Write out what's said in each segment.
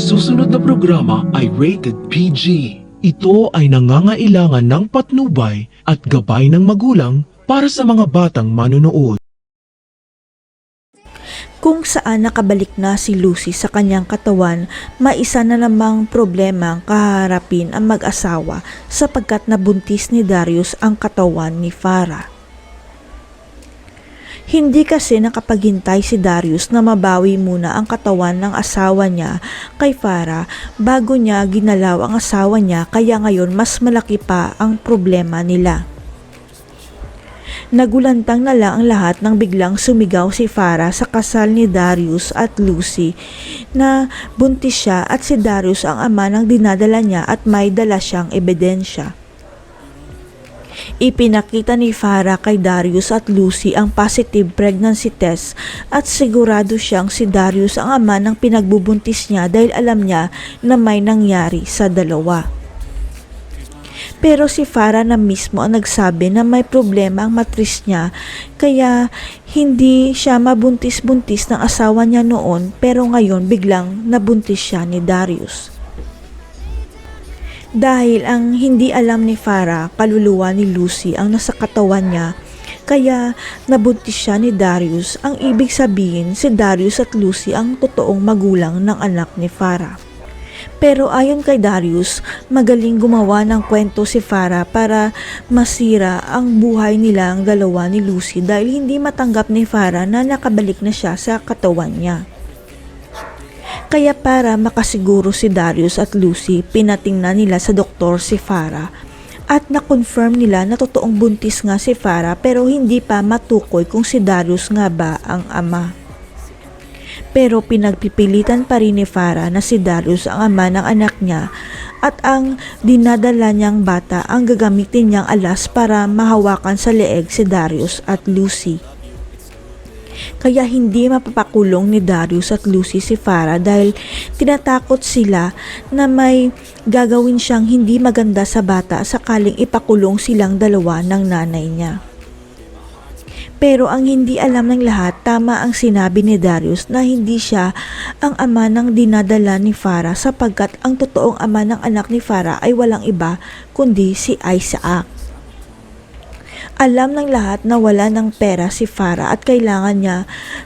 susunod na programa ay rated PG. Ito ay nangangailangan ng patnubay at gabay ng magulang para sa mga batang manonood. Kung saan nakabalik na si Lucy sa kanyang katawan, maisa na namang problema ang kaharapin ang mag-asawa sapagkat nabuntis ni Darius ang katawan ni Farah. Hindi kasi nakapaghintay si Darius na mabawi muna ang katawan ng asawa niya kay Farah bago niya ginalaw ang asawa niya kaya ngayon mas malaki pa ang problema nila. Nagulantang na lang ang lahat nang biglang sumigaw si Farah sa kasal ni Darius at Lucy na buntis siya at si Darius ang ama ng dinadala niya at may dala siyang ebidensya. Ipinakita ni Farah kay Darius at Lucy ang positive pregnancy test at sigurado siyang si Darius ang ama ng pinagbubuntis niya dahil alam niya na may nangyari sa dalawa. Pero si Farah na mismo ang nagsabi na may problema ang matris niya kaya hindi siya mabuntis-buntis ng asawa niya noon pero ngayon biglang nabuntis siya ni Darius. Dahil ang hindi alam ni Farah, kaluluwa ni Lucy ang nasa katawan niya, kaya nabuntis siya ni Darius. Ang ibig sabihin, si Darius at Lucy ang totoong magulang ng anak ni Farah. Pero ayon kay Darius, magaling gumawa ng kwento si Farah para masira ang buhay nila ang dalawa ni Lucy dahil hindi matanggap ni Farah na nakabalik na siya sa katawan niya. Kaya para makasiguro si Darius at Lucy, pinatingnan nila sa doktor si Farah at na-confirm nila na totoong buntis nga si Farah pero hindi pa matukoy kung si Darius nga ba ang ama. Pero pinagpipilitan pa rin ni Farah na si Darius ang ama ng anak niya at ang dinadala niyang bata ang gagamitin niyang alas para mahawakan sa leeg si Darius at Lucy. Kaya hindi mapapakulong ni Darius at Lucy si Farah dahil tinatakot sila na may gagawin siyang hindi maganda sa bata sakaling ipakulong silang dalawa ng nanay niya. Pero ang hindi alam ng lahat, tama ang sinabi ni Darius na hindi siya ang ama ng dinadala ni Farah sapagkat ang totoong ama ng anak ni Farah ay walang iba kundi si Isaac. Alam ng lahat na wala ng pera si Farah at kailangan niya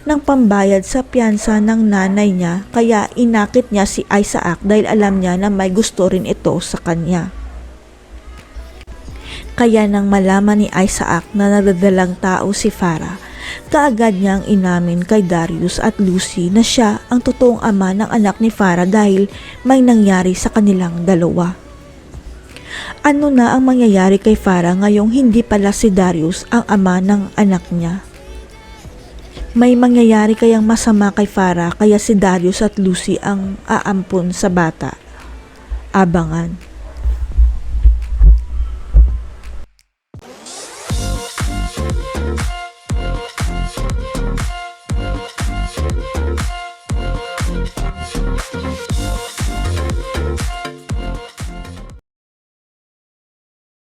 ng pambayad sa piyansa ng nanay niya kaya inakit niya si Isaac dahil alam niya na may gusto rin ito sa kanya. Kaya nang malaman ni Isaac na nadadalang tao si Farah, kaagad niyang inamin kay Darius at Lucy na siya ang totoong ama ng anak ni Farah dahil may nangyari sa kanilang dalawa. Ano na ang mangyayari kay Farah ngayong hindi pala si Darius ang ama ng anak niya? May mangyayari kayang masama kay Farah kaya si Darius at Lucy ang aampon sa bata. Abangan.